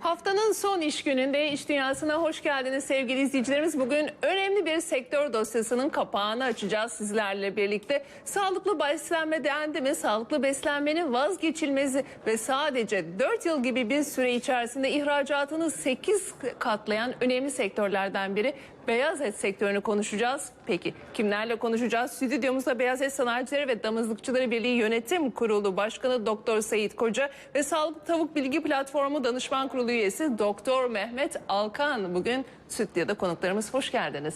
Haftanın son iş gününde iş dünyasına hoş geldiniz sevgili izleyicilerimiz. Bugün önemli bir sektör dosyasının kapağını açacağız sizlerle birlikte. Sağlıklı beslenme dendi mi? Sağlıklı beslenmenin vazgeçilmezi ve sadece 4 yıl gibi bir süre içerisinde ihracatını 8 katlayan önemli sektörlerden biri. Beyaz et sektörünü konuşacağız. Peki kimlerle konuşacağız? Stüdyomuzda Beyaz Et Sanayicileri ve Damızlıkçıları Birliği Yönetim Kurulu Başkanı Doktor Seyit Koca ve Sağlıklı Tavuk Bilgi Platformu Danışman Kurulu üyesi Doktor Mehmet Alkan bugün stüdyoda konuklarımız. Hoş geldiniz.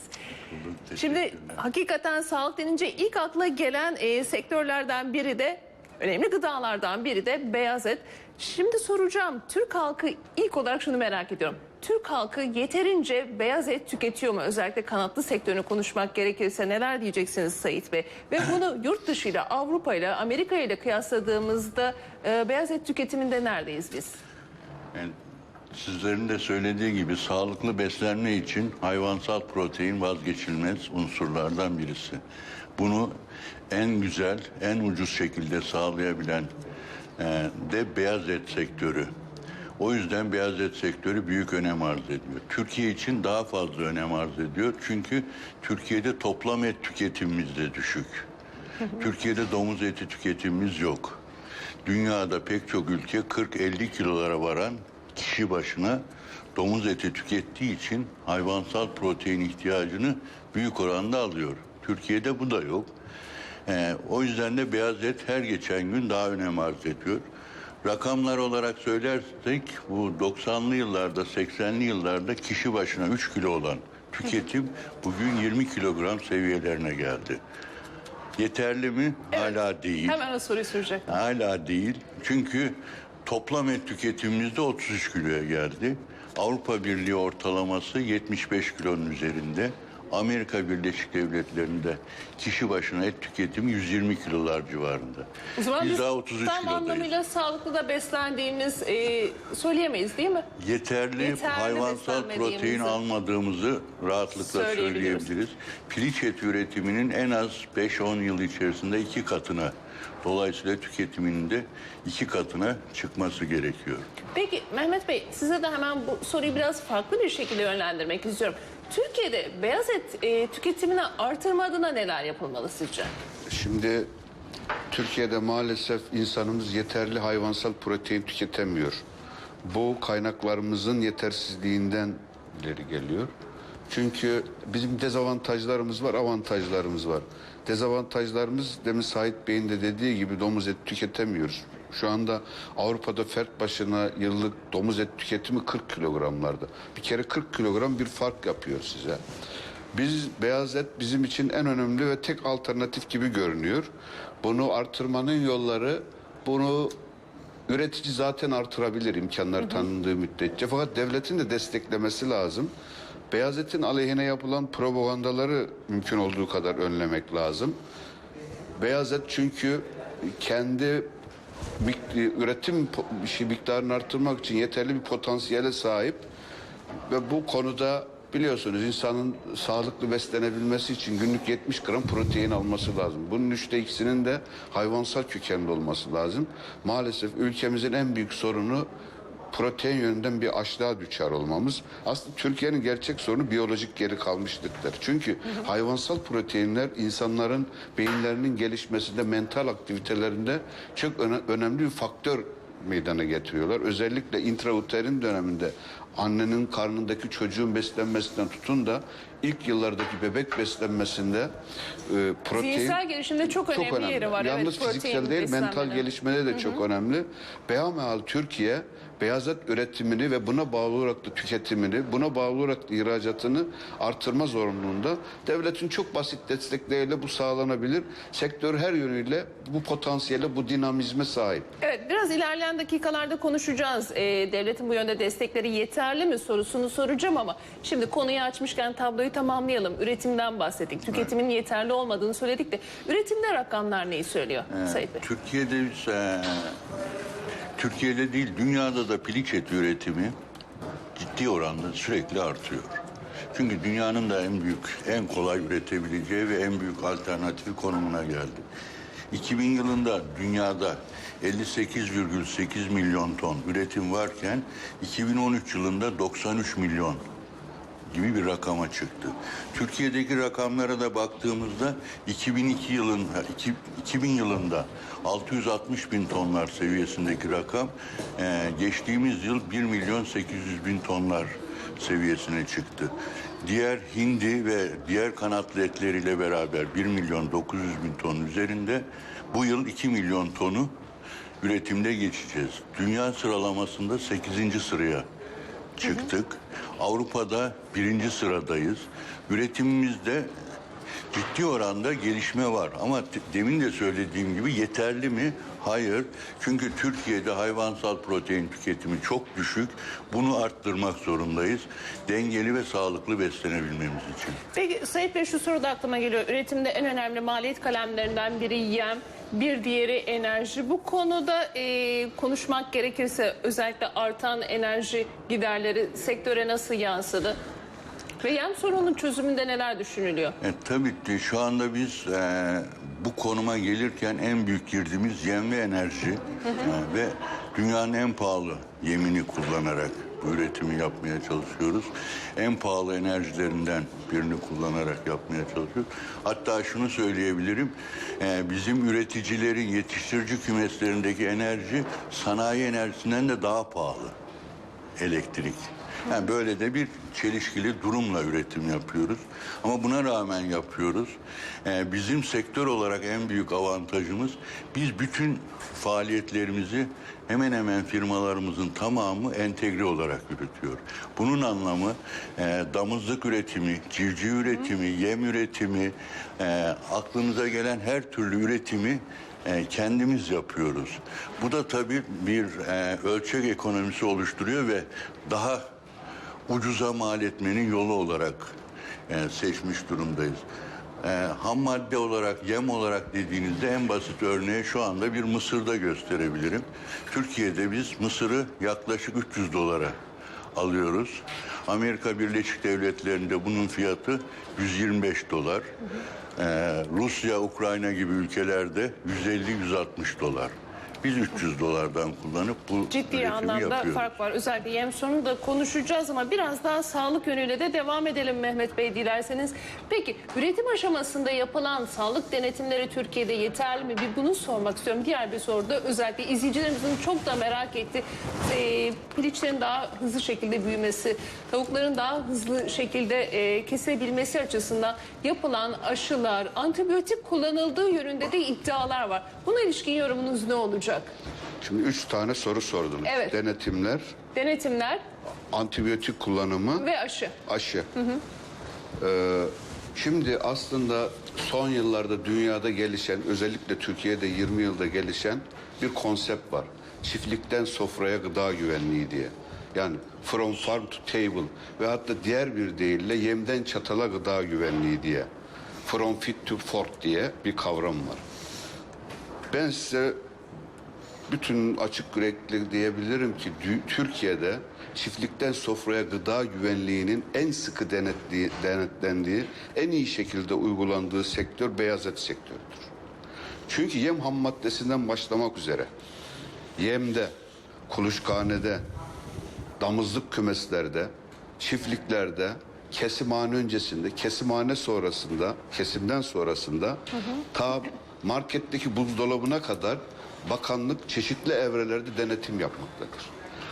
Şimdi hakikaten sağlık denince ilk akla gelen e, sektörlerden biri de önemli gıdalardan biri de beyaz et. Şimdi soracağım Türk halkı ilk olarak şunu merak ediyorum. Türk halkı yeterince beyaz et tüketiyor mu? Özellikle kanatlı sektörünü konuşmak gerekirse neler diyeceksiniz Sayit Bey? Ve bunu yurt dışı ile Avrupa ile Amerika ile kıyasladığımızda e, beyaz et tüketiminde neredeyiz biz? Yani sizlerin de söylediği gibi sağlıklı beslenme için hayvansal protein vazgeçilmez unsurlardan birisi. Bunu en güzel, en ucuz şekilde sağlayabilen e, de beyaz et sektörü. O yüzden beyaz et sektörü büyük önem arz ediyor. Türkiye için daha fazla önem arz ediyor. Çünkü Türkiye'de toplam et tüketimimiz de düşük. Türkiye'de domuz eti tüketimimiz yok. Dünyada pek çok ülke 40-50 kilolara varan kişi başına domuz eti tükettiği için hayvansal protein ihtiyacını büyük oranda alıyor. Türkiye'de bu da yok. Ee, o yüzden de beyaz et her geçen gün daha önem arz ediyor. Rakamlar olarak söylersek bu 90'lı yıllarda 80'li yıllarda kişi başına 3 kilo olan tüketim bugün 20 kilogram seviyelerine geldi. Yeterli mi? Hala değil. Hemen o soruyu soracaktım. Hala değil. Çünkü toplam et tüketimimizde 33 kiloya geldi. Avrupa Birliği ortalaması 75 kilonun üzerinde. Amerika Birleşik Devletleri'nde kişi başına et tüketimi 120 kilolar civarında. O zaman Biz biz daha 33 tam kilodayız. anlamıyla sağlıklı da beslendiğimiz e, söyleyemeyiz değil mi? Yeterli, Yeterli hayvansal protein almadığımızı rahatlıkla söyleyebiliriz. söyleyebiliriz. Piliç eti üretiminin en az 5-10 yıl içerisinde iki katına, dolayısıyla tüketiminin de iki katına çıkması gerekiyor. Peki Mehmet Bey size de hemen bu soruyu biraz farklı bir şekilde yönlendirmek istiyorum. Türkiye'de beyaz et e, tüketimini artırma adına neler yapılmalı sizce? Şimdi Türkiye'de maalesef insanımız yeterli hayvansal protein tüketemiyor. Bu kaynaklarımızın yetersizliğinden ileri geliyor. Çünkü bizim dezavantajlarımız var, avantajlarımız var. Dezavantajlarımız demin Sait Bey'in de dediği gibi domuz eti tüketemiyoruz. Şu anda Avrupa'da fert başına yıllık domuz et tüketimi 40 kilogramlarda. Bir kere 40 kilogram bir fark yapıyor size. Biz beyaz et bizim için en önemli ve tek alternatif gibi görünüyor. Bunu artırmanın yolları bunu üretici zaten artırabilir imkanlar tanındığı müddetçe. Fakat devletin de desteklemesi lazım. Beyaz etin aleyhine yapılan propagandaları mümkün olduğu kadar önlemek lazım. Beyaz et çünkü kendi üretim miktarını arttırmak için yeterli bir potansiyele sahip ve bu konuda biliyorsunuz insanın sağlıklı beslenebilmesi için günlük 70 gram protein alması lazım. Bunun üçte ikisinin de hayvansal kökenli olması lazım. Maalesef ülkemizin en büyük sorunu protein yönünden bir açlığa düşer olmamız. Aslında Türkiye'nin gerçek sorunu biyolojik geri kalmışlıktır. Çünkü hayvansal proteinler insanların beyinlerinin gelişmesinde, mental aktivitelerinde çok öne- önemli bir faktör meydana getiriyorlar. Özellikle intrauterin döneminde annenin karnındaki çocuğun beslenmesinden tutun da ilk yıllardaki bebek beslenmesinde e, protein Zihinsel gelişimde çok önemli yeri var, Yalnız evet, fiziksel değil mental beslenmenin. gelişmede de çok önemli. Beyamehal Türkiye beyaz et üretimini ve buna bağlı olarak da tüketimini, buna bağlı olarak da ihracatını artırma zorunluluğunda. Devletin çok basit destekleriyle bu sağlanabilir. Sektör her yönüyle bu potansiyele, bu dinamizme sahip. Evet biraz ilerleyen dakikalarda konuşacağız. E, devletin bu yönde destekleri yeterli mi sorusunu soracağım ama şimdi konuyu açmışken tabloyu tamamlayalım. Üretimden bahsettik. Tüketimin yeterli olmadığını söyledik de üretimde rakamlar neyi söylüyor Sayit Bey? Türkiye'de ise Türkiye'de değil dünyada da piliç eti üretimi ciddi oranda sürekli artıyor. Çünkü dünyanın da en büyük, en kolay üretebileceği ve en büyük alternatifi konumuna geldi. 2000 yılında dünyada 58,8 milyon ton üretim varken 2013 yılında 93 milyon gibi bir rakama çıktı. Türkiye'deki rakamlara da baktığımızda 2002 yılın iki- 2000 yılında 660 bin tonlar seviyesindeki rakam e, geçtiğimiz yıl 1 milyon 800 bin tonlar seviyesine çıktı. Diğer hindi ve diğer kanatlı etleriyle beraber 1 milyon 900 bin ton üzerinde bu yıl 2 milyon tonu üretimde geçeceğiz. Dünya sıralamasında 8. sıraya çıktık. Avrupa'da birinci sıradayız. Üretimimizde ciddi oranda gelişme var. Ama demin de söylediğim gibi yeterli mi? Hayır. Çünkü Türkiye'de hayvansal protein tüketimi çok düşük. Bunu arttırmak zorundayız. Dengeli ve sağlıklı beslenebilmemiz için. Peki Sayit Bey şu soru da aklıma geliyor. Üretimde en önemli maliyet kalemlerinden biri yem, bir diğeri enerji. Bu konuda e, konuşmak gerekirse özellikle artan enerji giderleri sektöre nasıl yansıdı? Ve yem sorunun çözümünde neler düşünülüyor? E, tabii ki şu anda biz e, bu konuma gelirken en büyük girdiğimiz yem ve enerji E, ve dünyanın en pahalı yemini kullanarak bu üretimi yapmaya çalışıyoruz. En pahalı enerjilerinden birini kullanarak yapmaya çalışıyoruz. Hatta şunu söyleyebilirim, e, bizim üreticilerin yetiştirici kümeslerindeki enerji sanayi enerjisinden de daha pahalı elektrik. Yani böyle de bir çelişkili durumla üretim yapıyoruz. Ama buna rağmen yapıyoruz. Ee, bizim sektör olarak en büyük avantajımız biz bütün faaliyetlerimizi hemen hemen firmalarımızın tamamı entegre olarak üretiyor. Bunun anlamı e, damızlık üretimi, civciv üretimi, yem üretimi, e, aklınıza gelen her türlü üretimi e, kendimiz yapıyoruz. Bu da tabii bir e, ölçek ekonomisi oluşturuyor ve daha ucuza mal etmenin yolu olarak e, seçmiş durumdayız. E, ham madde olarak, yem olarak dediğinizde en basit örneği şu anda bir mısırda gösterebilirim. Türkiye'de biz mısırı yaklaşık 300 dolara alıyoruz. Amerika Birleşik Devletleri'nde bunun fiyatı 125 dolar. Ee, Rusya, Ukrayna gibi ülkelerde 150-160 dolar. Biz 300 dolardan kullanıp bu Ciddi üretimi anlamda yapıyoruz. fark var. Özellikle yem sorunu da konuşacağız ama biraz daha sağlık yönüyle de devam edelim Mehmet Bey dilerseniz. Peki üretim aşamasında yapılan sağlık denetimleri Türkiye'de yeterli mi? Bir bunu sormak istiyorum. Diğer bir soru da özellikle izleyicilerimizin çok da merak etti. Ee, piliçlerin daha hızlı şekilde büyümesi, tavukların daha hızlı şekilde e, kesebilmesi açısından yapılan aşılar, antibiyotik kullanıldığı yönünde de iddialar var. Buna ilişkin yorumunuz ne olacak? Şimdi üç tane soru sordunuz. Evet. Denetimler, Denetimler antibiyotik kullanımı, ve aşı. aşı. Ee, şimdi aslında son yıllarda dünyada gelişen, özellikle Türkiye'de 20 yılda gelişen bir konsept var. Çiftlikten sofraya gıda güvenliği diye. Yani from farm to table ve hatta diğer bir deyille yemden çatala gıda güvenliği diye. From fit to fork diye bir kavram var. Ben size bütün açık yürekli diyebilirim ki Türkiye'de çiftlikten sofraya gıda güvenliğinin en sıkı denetli, denetlendiği, en iyi şekilde uygulandığı sektör beyaz et sektörüdür. Çünkü yem ham maddesinden başlamak üzere yemde, kuluçkanede, damızlık kümeslerde, çiftliklerde, kesimhane öncesinde, kesimhane sonrasında, kesimden sonrasında ta marketteki buzdolabına kadar bakanlık çeşitli evrelerde denetim yapmaktadır.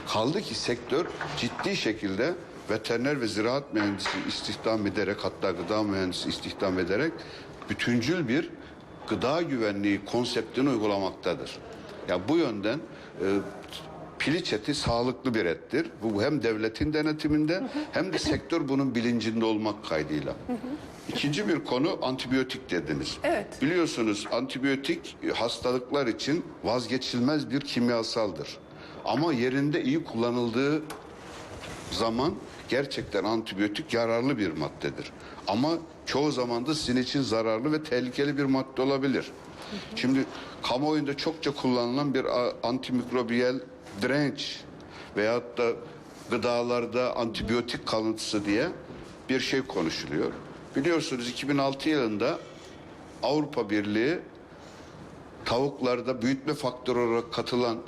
Kaldı ki sektör ciddi şekilde veteriner ve ziraat mühendisi istihdam ederek hatta gıda mühendisi istihdam ederek bütüncül bir gıda güvenliği konseptini uygulamaktadır. Ya bu yönden e, piliç eti sağlıklı bir ettir. Bu hem devletin denetiminde hem de sektör bunun bilincinde olmak kaydıyla. İkinci bir konu antibiyotik dediniz. Evet. Biliyorsunuz antibiyotik e, hastalıklar için vazgeçilmez bir kimyasaldır. Ama yerinde iyi kullanıldığı zaman gerçekten antibiyotik yararlı bir maddedir. Ama çoğu zaman da sizin için zararlı ve tehlikeli bir madde olabilir. Şimdi kamuoyunda çokça kullanılan bir antimikrobiyel direnç veyahut da gıdalarda antibiyotik kalıntısı diye bir şey konuşuluyor. Biliyorsunuz 2006 yılında Avrupa Birliği tavuklarda büyütme faktörü olarak katılan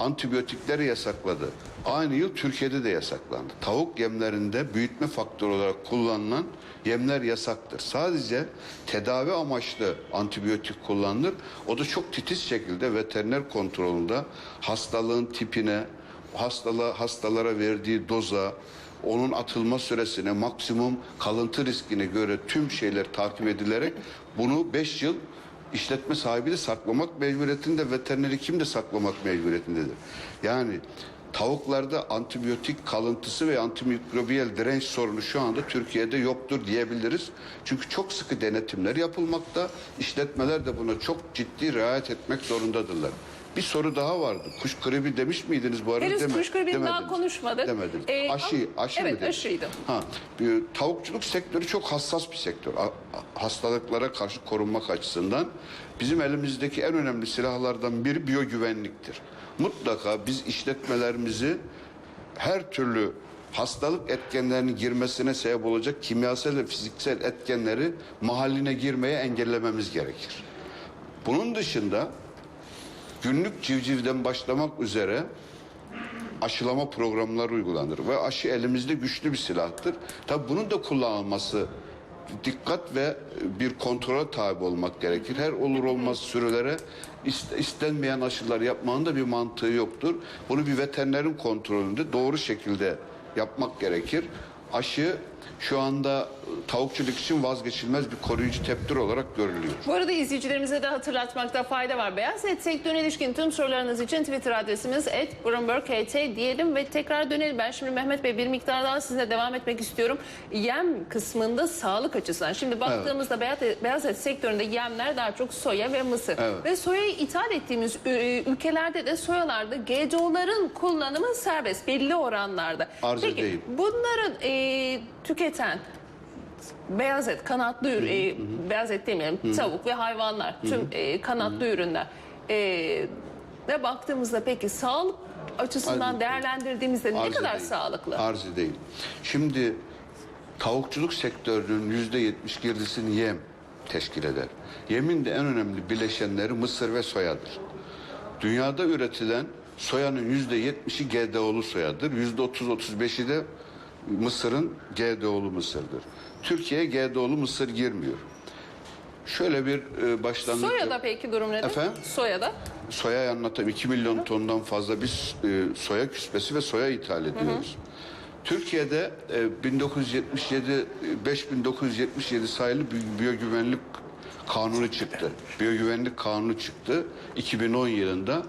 antibiyotikleri yasakladı. Aynı yıl Türkiye'de de yasaklandı. Tavuk yemlerinde büyütme faktörü olarak kullanılan yemler yasaktır. Sadece tedavi amaçlı antibiyotik kullanılır. O da çok titiz şekilde veteriner kontrolünde hastalığın tipine, hastalığa, hastalara verdiği doza, onun atılma süresine, maksimum kalıntı riskine göre tüm şeyler takip edilerek bunu 5 yıl işletme sahibi de saklamak mecburiyetinde, veteriner hekim de saklamak mecburiyetindedir. Yani tavuklarda antibiyotik kalıntısı ve antimikrobiyal direnç sorunu şu anda Türkiye'de yoktur diyebiliriz. Çünkü çok sıkı denetimler yapılmakta. İşletmeler de buna çok ciddi riayet etmek zorundadırlar. Bir soru daha vardı. Kuş gribi demiş miydiniz bu arada? Henüz Deme- kuş gribini daha demediniz. konuşmadık. Demediniz. Ee, aşı, aşı evet, mı dediniz? aşıydı. Ha, bir tavukçuluk sektörü çok hassas bir sektör. A- Hastalıklara karşı korunmak açısından bizim elimizdeki en önemli silahlardan biri biyogüvenliktir. Mutlaka biz işletmelerimizi her türlü hastalık etkenlerinin girmesine sebep olacak kimyasal ve fiziksel etkenleri mahalline girmeye engellememiz gerekir. Bunun dışında günlük civcivden başlamak üzere aşılama programları uygulanır ve aşı elimizde güçlü bir silahtır. Tabi bunun da kullanılması dikkat ve bir kontrole tabi olmak gerekir. Her olur olmaz sürülere ist- istenmeyen aşılar yapmanın da bir mantığı yoktur. Bunu bir veterinerin kontrolünde doğru şekilde yapmak gerekir. Aşı şu anda tavukçuluk için vazgeçilmez bir koruyucu teptir olarak görülüyor. Bu arada izleyicilerimize de hatırlatmakta fayda var. Beyaz et sektörüne ilişkin tüm sorularınız için Twitter adresimiz @bloomberght diyelim ve tekrar dönelim. Ben şimdi Mehmet Bey bir miktar daha sizinle devam etmek istiyorum. Yem kısmında sağlık açısından. Şimdi baktığımızda beyaz et, beyaz et sektöründe yemler daha çok soya ve mısır. Evet. Ve soyayı ithal ettiğimiz ülkelerde de soyalarda GDO'ların kullanımı serbest belli oranlarda. Arz Peki edeyim. bunların e, tüketen beyaz et, kanatlı ür- e, beyaz et demeyelim, tavuk ve hayvanlar, tüm e, kanatlı ürünler. E, ve baktığımızda peki sağlık açısından Arz değerlendirdiğimizde ne kadar edeyim. sağlıklı? Arz edeyim. Şimdi tavukçuluk sektörünün yüzde yetmiş girdisini yem teşkil eder. Yemin de en önemli bileşenleri mısır ve soyadır. Dünyada üretilen soyanın yüzde yetmişi GDO'lu soyadır. Yüzde otuz otuz beşi de mısırın GDO'lu mısırdır. Türkiye'ye GDO'lu mısır girmiyor. Şöyle bir e, başlangıç... Soyada peki durum nedir? Efendim? Soyada. soya anlatayım 2 milyon tondan fazla biz e, soya küspesi ve soya ithal ediyoruz. Türkiye'de e, 1977 e, 5977 sayılı biyogüvenlik kanunu çıktı. Biyogüvenlik kanunu çıktı 2010 yılında.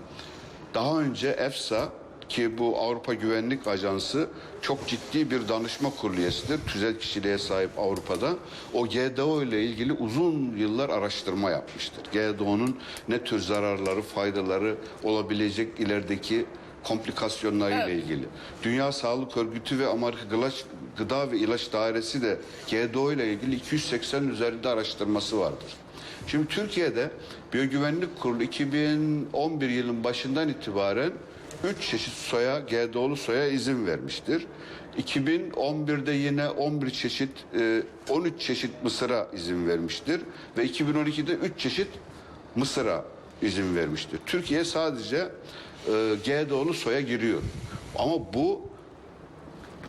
Daha önce EFSA ki bu Avrupa Güvenlik Ajansı çok ciddi bir danışma kuruliyesidir. Tüzel kişiliğe sahip Avrupa'da. O GDO ile ilgili uzun yıllar araştırma yapmıştır. GDO'nun ne tür zararları, faydaları olabilecek ilerideki komplikasyonlarıyla Evet. ilgili. Dünya Sağlık Örgütü ve Amerika Gılaç- Gıda ve İlaç Dairesi de GDO ile ilgili 280 üzerinde araştırması vardır. Şimdi Türkiye'de Biyogüvenlik Kurulu 2011 yılın başından itibaren 3 çeşit soya, GDO'lu soya izin vermiştir. 2011'de yine 11 çeşit, e, 13 çeşit mısıra izin vermiştir. Ve 2012'de 3 çeşit mısıra izin vermiştir. Türkiye sadece e, GDO'lu soya giriyor. Ama bu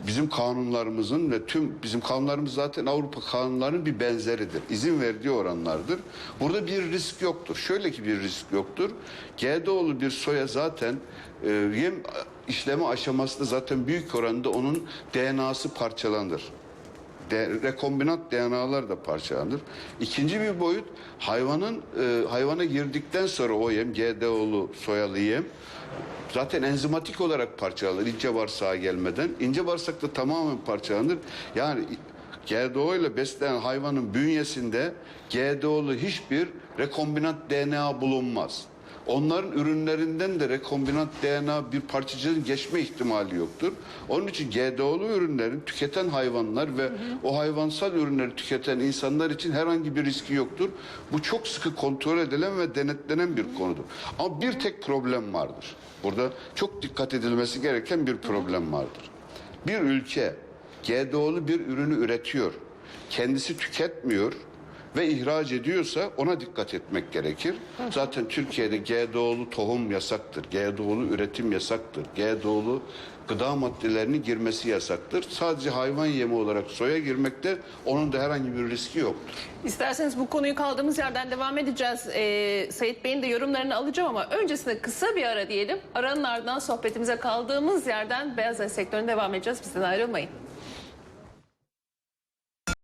bizim kanunlarımızın ve tüm bizim kanunlarımız zaten Avrupa kanunlarının bir benzeridir. İzin verdiği oranlardır. Burada bir risk yoktur. Şöyle ki bir risk yoktur. GDO'lu bir soya zaten e, yem işleme aşamasında zaten büyük oranda onun DNA'sı parçalanır. De, rekombinant DNA'lar da parçalanır. İkinci bir boyut hayvanın e, hayvana girdikten sonra o yem GDO'lu soyalı yem zaten enzimatik olarak parçalanır ince bağırsağa gelmeden. İnce bağırsakta tamamen parçalanır. Yani GDO ile beslenen hayvanın bünyesinde GDO'lu hiçbir rekombinant DNA bulunmaz. Onların ürünlerinden de rekombinant DNA bir parçacığın geçme ihtimali yoktur. Onun için GDO'lu ürünlerin tüketen hayvanlar ve o hayvansal ürünleri tüketen insanlar için herhangi bir riski yoktur. Bu çok sıkı kontrol edilen ve denetlenen bir konudur. Ama bir tek problem vardır. Burada çok dikkat edilmesi gereken bir problem vardır. Bir ülke GDO'lu bir ürünü üretiyor. Kendisi tüketmiyor ve ihraç ediyorsa ona dikkat etmek gerekir. Zaten Türkiye'de GDO'lu tohum yasaktır. GDO'lu üretim yasaktır. GDO'lu gıda maddelerinin girmesi yasaktır. Sadece hayvan yemi olarak soya girmekte onun da herhangi bir riski yoktur. İsterseniz bu konuyu kaldığımız yerden devam edeceğiz. Ee, Sayit Bey'in de yorumlarını alacağım ama öncesinde kısa bir ara diyelim. Aranın ardından sohbetimize kaldığımız yerden beyaz sektörüne devam edeceğiz. Bizden ayrılmayın.